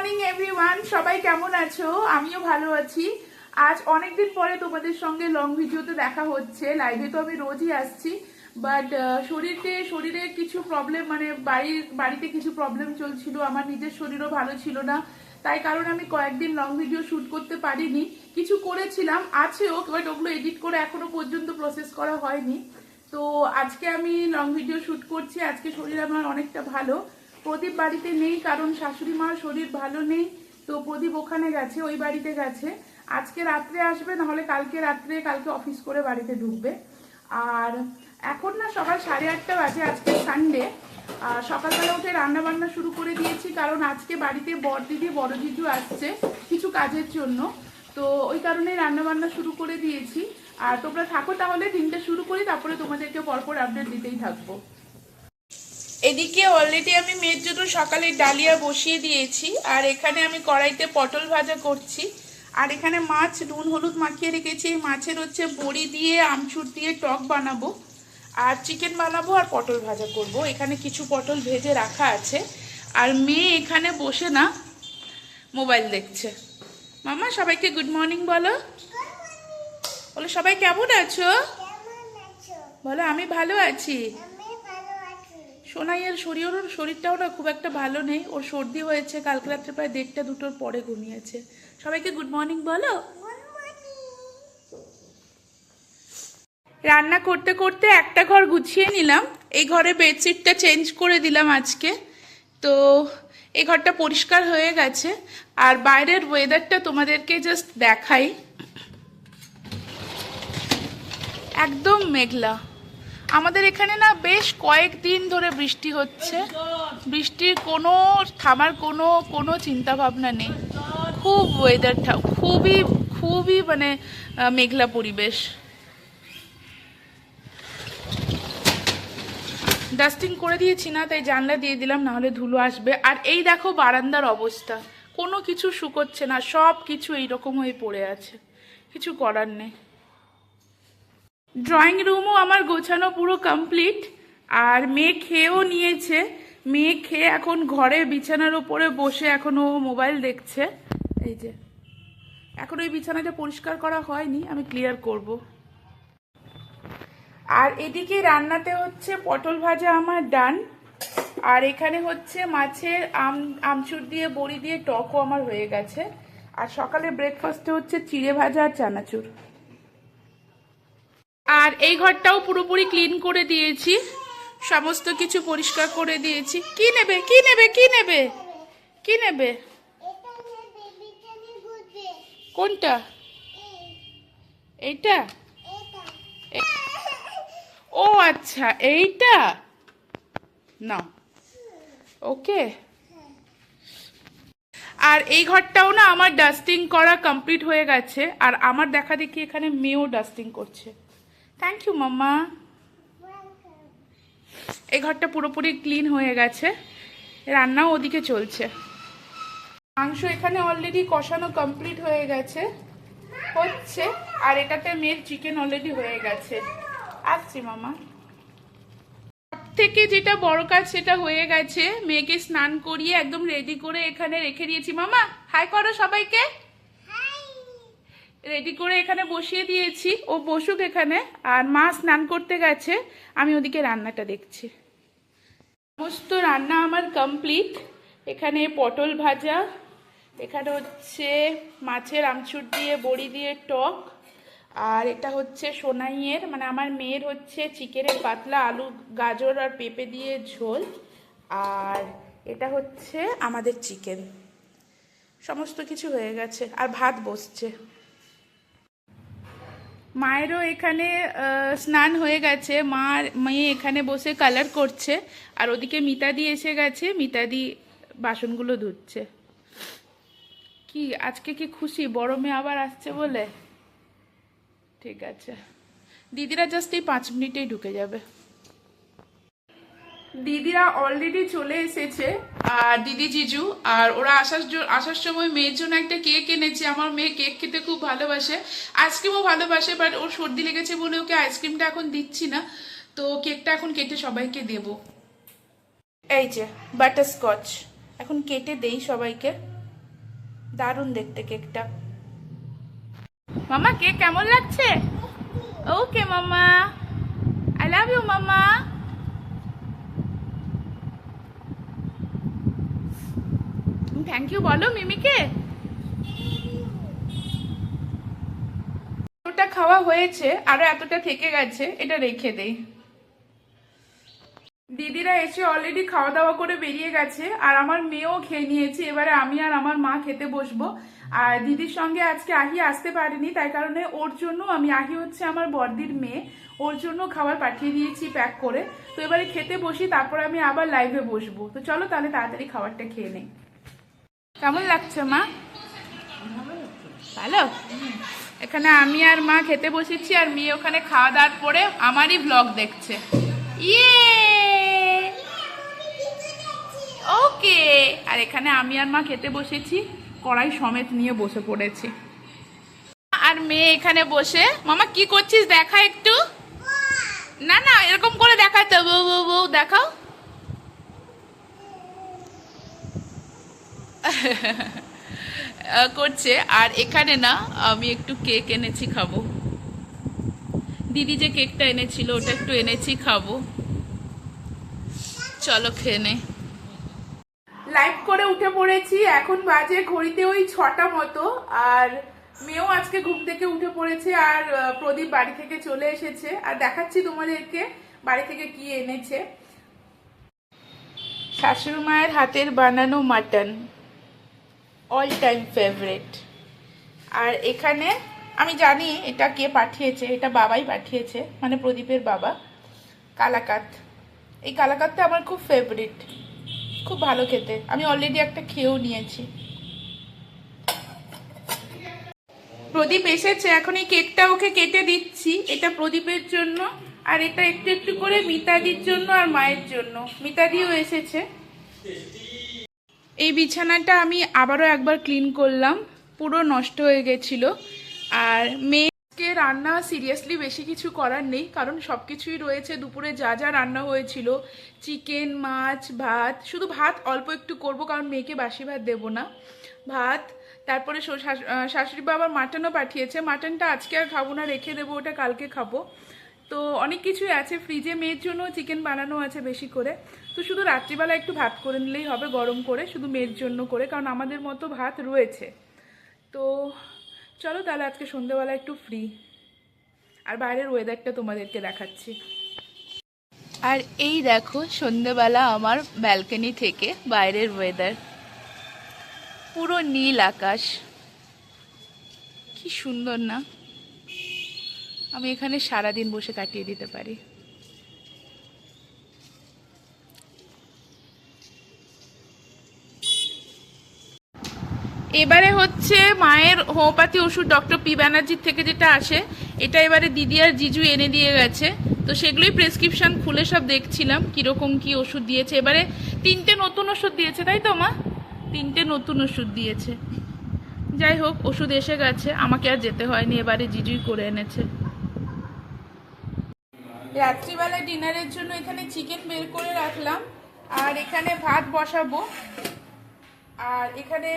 Morning everyone সবাই কেমন আছো? আমিও ভালো আছি। আজ অনেকদিন পরে তোমাদের সঙ্গে লং ভিডিওতে দেখা হচ্ছে। লাইভে তো আমি রোজই আসছি বাট শরীরে শরীরে কিছু প্রবলেম মানে বাড়ির, বাড়িতে কিছু প্রবলেম চলছিল, আমার নিজের শরীরও ভালো ছিল না। তাই কারণ আমি কয়েকদিন লং ভিডিও শ্যুট করতে পারিনি। কিছু করেছিলাম, আছেও বাট ওগুলো এডিট করে এখনও পর্যন্ত প্রসেস করা হয়নি। তো আজকে আমি লং ভিডিও শুট করছি। আজকে শরীর আমার অনেকটা ভালো। প্রদীপ বাড়িতে নেই, কারণ শাশুড়ি মার শরীর ভালো নেই, তো প্রদীপ ওখানে গেছে, ওই বাড়িতে গেছে। আজকে রাত্রে আসবে, নাহলে কালকে রাত্রে কালকে অফিস করে বাড়িতে ঢুকবে। আর এখন না সকাল সাড়ে আটটা বাজে, আজকে সানডে আর সকালবেলা উঠে রান্না বান্না শুরু করে দিয়েছি, কারণ আজকে বাড়িতে বড় দিদি বড় দিদিও আসছে কিছু কাজের জন্য। তো ওই কারণে রান্না বান্না শুরু করে দিয়েছি। আর তোমরা থাকো তাহলে, দিনটা শুরু করি, তারপরে তোমাদেরকে পরপর আপডেট দিতেই থাকব। এদিকে অলরেডি আমি মেয়ের জন্য সকালে ডালিয়া বসিয়ে দিয়েছি আর এখানে আমি কড়াইতে পটল ভাজা করছি। আর এখানে মাছ নুন হলুদ মাখিয়ে রেখেছি। মাছের হচ্ছে বড়ি দিয়ে আমচুর দিয়ে টক বানাবো। আর চিকেন বানাবো আর পটল ভাজা করব। এখানে কিছু পটল ভেজে রাখা আছে। আর মেয়ে এখানে বসে না মোবাইল দেখছে। মামা সবাইকে গুড মর্নিং বলো। বলো সবাই কেমন আছো? বলো আমি ভালো আছি। সোনাইয়ের শরীর, ওর শরীরটাও না খুব একটা ভালো নেই। ওর সর্দি হয়েছে, কালকে রাত্রে প্রায় দেড়টা, দুটোর পরে ঘুমিয়েছে। সবাইকে গুড মর্নিং বলো। রান্না করতে করতে একটা ঘর গুছিয়ে নিলাম। এই ঘরে বেডশিটটা চেঞ্জ করে দিলাম আজকে। তো এই ঘরটা পরিষ্কার হয়ে গেছে। আর বাইরের ওয়েদারটা তোমাদেরকে জাস্ট দেখাই। একদম মেঘলা। আমাদের এখানে না বেশ কয়েকদিন ধরে বৃষ্টি হচ্ছে। বৃষ্টির কোনো, থামার কোনো কোনো চিন্তা ভাবনা নেই। খুব ওয়েদারটা খুবই খুবই মানে মেঘলা পরিবেশ। ডাস্টিং করে দিয়েছি না, তাই জানলা দিয়ে দিলাম না হলে ধুলো আসবে। আর এই দেখো বারান্দার অবস্থা। কোনো কিছু শুকোচ্ছে না সব কিছু এইরকম হয়ে পড়ে আছে। কিছু করার নেই। ড্রয়িং রুমও আমার গোছানো পুরো কমপ্লিট আর মেয়ে খেয়েও নিয়েছে। মেয়ে খেয়ে এখন ঘরে বিছানার উপরে বসে এখন ও মোবাইল দেখছে। এই যে, এখন ওই বিছানাটা পরিষ্কার করা হয়নি, আমি ক্লিয়ার করব। আর এদিকে রান্নাতে হচ্ছে পটল ভাজা আমার ডান আর এখানে হচ্ছে মাছের আম, আমচুর দিয়ে, বড়ি দিয়ে টকও আমার হয়ে গেছে। আর সকালে ব্রেকফাস্টে হচ্ছে চিড়ে ভাজা আর চানাচুর। আর এই ঘরটাও পুরোপুরি ক্লিন করে দিয়েছি। সমস্ত কিছু পরিষ্কার করে দিয়েছি। কি নেবে? কি নেবে? কি নেবে? কি নেবে? কোনটা? এইটা? ও আচ্ছা এইটা? না। ওকে। আর এই ঘরটাও না আমার ডাস্টিং করা কমপ্লিট হয়ে গেছে। আর আমার দেখা দেখি এখানে মেয়েও ডাস্টিং করছে। থ্যাংক ইউ মাম্মা এই ঘরটা পুরোপুরি ক্লিন হয়ে গেছে। রান্নাও ওদিকে চলছে। মাংস এখানে অলরেডি কষানো কমপ্লিট হয়ে গেছে। হচ্ছে আর এটাতে মেয়ের চিকেন অলরেডি হয়ে গেছে। আসছি মামা থেকে যেটা বড় কাজ সেটা হয়ে গেছে। মেয়েকে স্নান করিয়ে একদম রেডি করে এখানে রেখে দিয়েছি। মামা হাই করো সবাইকে। রেডি করে এখানে বসিয়ে দিয়েছি। ও বসুক এখানে, আর মা স্নান করতে গেছে, আমি ওদিকে রান্নাটা দেখছি। সমস্ত রান্না আমার কমপ্লিট এখানে পটল ভাজা, এখানে হচ্ছে মাছের আমচুর দিয়ে, বড়ি দিয়ে টক, আর এটা হচ্ছে সোনাইয়ের মানে আমার মেয়ের হচ্ছে চিকেনের পাতলা আলু, গাজর আর পেঁপে দিয়ে ঝোল, আর এটা হচ্ছে আমাদের চিকেন সমস্ত কিছু হয়ে গেছে, আর ভাত বসছে। মায়েরও এখানে স্নান হয়ে গেছে। মা মেয়ে এখানে বসে কালার করছে। আর ওদিকে মিতাদি এসে গেছে। মিতাদি বাসনগুলো ধুচ্ছে। কি, আজকে কি খুশি? বড় মেয়ে আবার আসছে বলে? ঠিক আছে। দিদিরা জাস্ট এই পাঁচ মিনিটেই ঢুকে যাবে। দিদিরা অলরেডি চলে এসেছে। আর দিদি জিজু আর ওরা আসার আসার সময় মেয়ের জন্য একটা কেক এনেছে। আমার মেয়ে কেক খেতে খুব ভালোবাসে। আইসক্রিমও ভালোবাসে বাট ওর সর্দি লেগেছে বলে ওকে আইসক্রিমটা এখন দিচ্ছি না। তো কেকটা এখন কেটে সবাইকে দেব। এই যে বাটারস্কচ এখন কেটে দেই সবাইকে। দারুণ দেখতে কেকটা। মামা কেক কেমন লাগছে? ওকে মামা। আই লাভ ইউ মামা। থ্যাংক ইউ বলো মিমিকে। ওটা খাওয়া হয়েছে, আরও এতটা থেকে গেছে, এটা রেখে দেই। দিদিরা এসে অলরেডি খাওয়া দাওয়া করে বেরিয়ে গেছে, আর আমার মেয়েও খেয়ে নিয়েছে, এবারে আমি আর আমার মা খেতে বসবো। আর দিদির সঙ্গে আজকে আহি আসতে পারেনি, তাই কারণে ওর জন্য আমি, আহি হচ্ছে আমার বর্দির মেয়ে, ওর জন্য খাবার পাঠিয়ে দিয়েছি প্যাক করে। তো এবারে খেতে বসি, তারপর আমি আবার লাইভে বসবো। তো চলো তাহলে তাড়াতাড়ি খাবারটা খেয়ে নেই। কেমন লাগছে, মা? ভালো? এখানে আমি আর মা খেতে বসেছি আর মেয়ে ওখানে খাওয়া দাওয়ার পরে আমারই ব্লগ দেখছে। ইয়ে ওকে আর এখানে আমি আর মা খেতে বসেছি, কড়াই সমেত নিয়ে বসে পড়েছি। আর মেয়ে এখানে বসে, মামা কি করছিস, দেখা একটু? না না, এরকম করে দেখাতে বউ বউ বউ, দেখাও। করছে। আর এখানে না, আমি একটু কেক এনেছি খাব। দিদি যে কেকটা এনেছিল, ওটা একটু এনেছি খাব। চলো খেয়ে নে। লাইভ করে উঠে পড়েছি, এখন বাজে ঘড়িতে ওই ছটা মতো। আর মেয়েও আজকে ঘুম থেকে উঠে পড়েছে, আর প্রদীপ বাড়ি থেকে চলে এসেছে। আর দেখাচ্ছি তোমাদেরকে বাড়ি থেকে কি এনেছে। শাশুড়ি মায়ের হাতের বানানো মাটন। অল টাইম ফেভারেট আর এখানে আমি জানি এটা কে পাঠিয়েছে, এটা বাবাই পাঠিয়েছে মানে প্রদীপের বাবা, কালাকাত। এই কালাকাতটা আমার খুব ফেভারিট খুব ভালো খেতে। আমি অলরেডি একটা খেয়েও নিয়েছি। প্রদীপ এসেছে, এখন এই কেকটা ওকে কেটে দিচ্ছি। এটা প্রদীপের জন্য, আর এটা একটু একটু করে মিতাদির জন্য আর মায়ের জন্য। মিতাদিও এসেছে। এই বিছানাটা আমি আবারও একবার ক্লিন করলাম, পুরো নষ্ট হয়ে গেছিল। আর মেয়েকে রান্না সিরিয়াসলি বেশি কিছু করার নেই, কারণ সব কিছুই রয়েছে। দুপুরে যা যা রান্না হয়েছিল, চিকেন, মাছ, ভাত, শুধু ভাত অল্প একটু করব, কারণ মেয়েকে বাসি ভাত দেবো না। ভাত, তারপরে শাশুড়ি বাবার মাটনও পাঠিয়েছে। মাটনটা আজকে আর খাব না, রেখে দেবো, ওটা কালকে খাব। তো অনেক কিছুই আছে। ফ্রিজে মেয়ের জন্য চিকেন বানানো আছে বেশি করে। তো শুধু রাত্রিবেলা একটু ভাত করে নিলেই হবে, গরম করে, শুধু মেয়ের জন্য করে, কারণ আমাদের মতো ভাত রয়েছে। তো চলো তাহলে আজকে সন্ধেবেলা একটু ফ্রি আর বাইরের ওয়েদারটা তোমাদেরকে দেখাচ্ছি। আর এই দেখো সন্ধেবেলা আমার ব্যালকনি থেকে বাইরের ওয়েদার পুরো নীল আকাশ। কি সুন্দর না? আমি এখানে সারাদিন বসে কাটিয়ে দিতে পারি। এবারে হচ্ছে মায়ের হোমিওপ্যাথি ওষুধ ডক্টর পি ব্যানার্জির থেকে যেটা আসে, এটা এবারে দিদি আর জিজু এনে দিয়ে গেছে। তো সেগুলোই প্রেসক্রিপশন খুলে সব দেখছিলাম, কীরকম কি ওষুধ দিয়েছে। এবারে তিনটে নতুন ওষুধ দিয়েছে, তাই তো মা? তিনটে নতুন ওষুধ দিয়েছে। যাই হোক, ওষুধ এসে গেছে, আমাকে আর যেতে হয়নি, এবারে জিজুই করে এনেছে। রাত্রিবেলা ডিনারের জন্য এখানে চিকেন বের করে রাখলাম, আর এখানে ভাত বসাবো। আর এখানে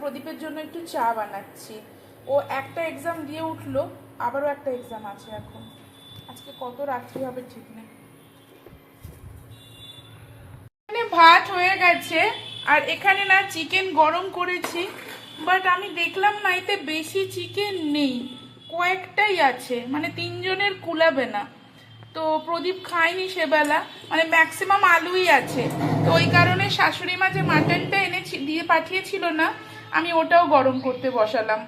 প্রদীপের জন্য একটু চা বানাচ্ছি। ও একটা এক্সাম দিয়ে উঠল, আবারও একটা এক্সাম আছে এখন। আজকে কত রাত্রি হবে ঠিক নেই। এখানে ভাত হয়ে গেছে, আর এখানে না চিকেন গরম করেছি বাট আমি দেখলাম না এতে বেশি চিকেন নেই। কয়েকটাই আছে মানে তিনজনের কুলাবে না। তো প্রদীপ খায়নি সেবেলা মানে ম্যাক্সিমাম আলুই আছে। তো ওই কারণে শাশুড়ি মা যে মাটনটা এনে দিয়ে পাঠিয়েছিল না, আমি ওটাও গরম করতে বসালাম।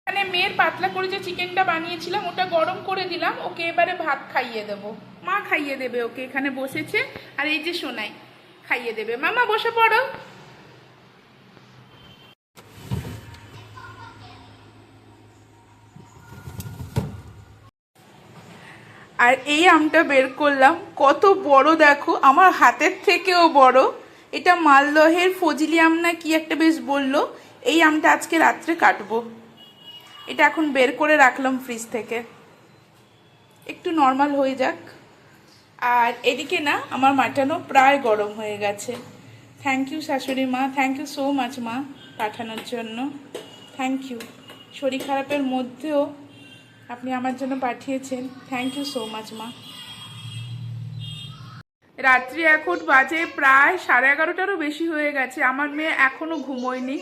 এখানে মেয়ের পাতলা করে যে চিকেনটা বানিয়েছিলাম, ওটা গরম করে দিলাম, ওকে এবারে ভাত খাইয়ে দেবো। মা খাইয়ে দেবে ওকে, এখানে বসেছে, আর এই যে সোনাই, খাইয়ে দেবে। মামা, বসে পড়ো। আর এই আমটা বের করলাম। কত বড় দেখো, আমার হাতের থেকেও বড়। এটা মালদহের ফজলি আম না কি একটা বেশ বলল, এই আমটা আজকে রাত্রে কাটবো। এটা এখন বের করে রাখলাম ফ্রিজ থেকে। একটু নর্মাল হয়ে যাক। আর এদিকে না, আমার মাটানো প্রায় গরম হয়ে গেছে। থ্যাংক ইউ শাশুড়ি মা থ্যাংক ইউ সো মাচ মা পাঠানোর জন্য। থ্যাংক ইউ শরীর খারাপের মধ্যেও আপনি আমার জন্য পাঠিয়েছেন। থ্যাংক ইউ সো মাচ মা। রাত্রি এখন বাজে প্রায় সাড়ে এগারোটারও বেশি হয়ে গেছে। আমার মেয়ে এখনও ঘুমোয়নি।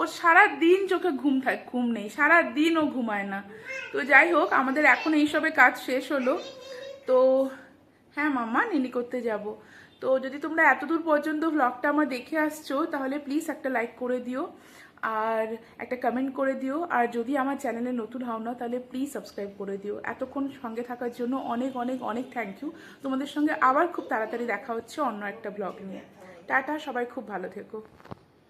ও সারা দিন চোখে ঘুম থাক, ঘুম নেই। সারা দিন ও ঘুমায় না। তো যাই হোক, আমাদের এখন এইসবে কাজ শেষ হলো। তো হ্যাঁ মাম্মা, নিনি করতে যাব। তো যদি তোমরা এতদূর পর্যন্ত ব্লগটা আমার দেখে আসছো, তাহলে প্লিজ একটা লাইক করে দিও। আর একটা কমেন্ট করে দিও। আর যদি আমার চ্যানেলে নতুন হও না, তাহলে প্লিজ সাবস্ক্রাইব করে দিও। এতক্ষণ সঙ্গে থাকার জন্য অনেক অনেক অনেক থ্যাংক ইউ তোমাদের সঙ্গে আবার খুব তাড়াতাড়ি দেখা হচ্ছে অন্য একটা ব্লগ নিয়ে। টাটা, সবাই খুব ভালো থেকো।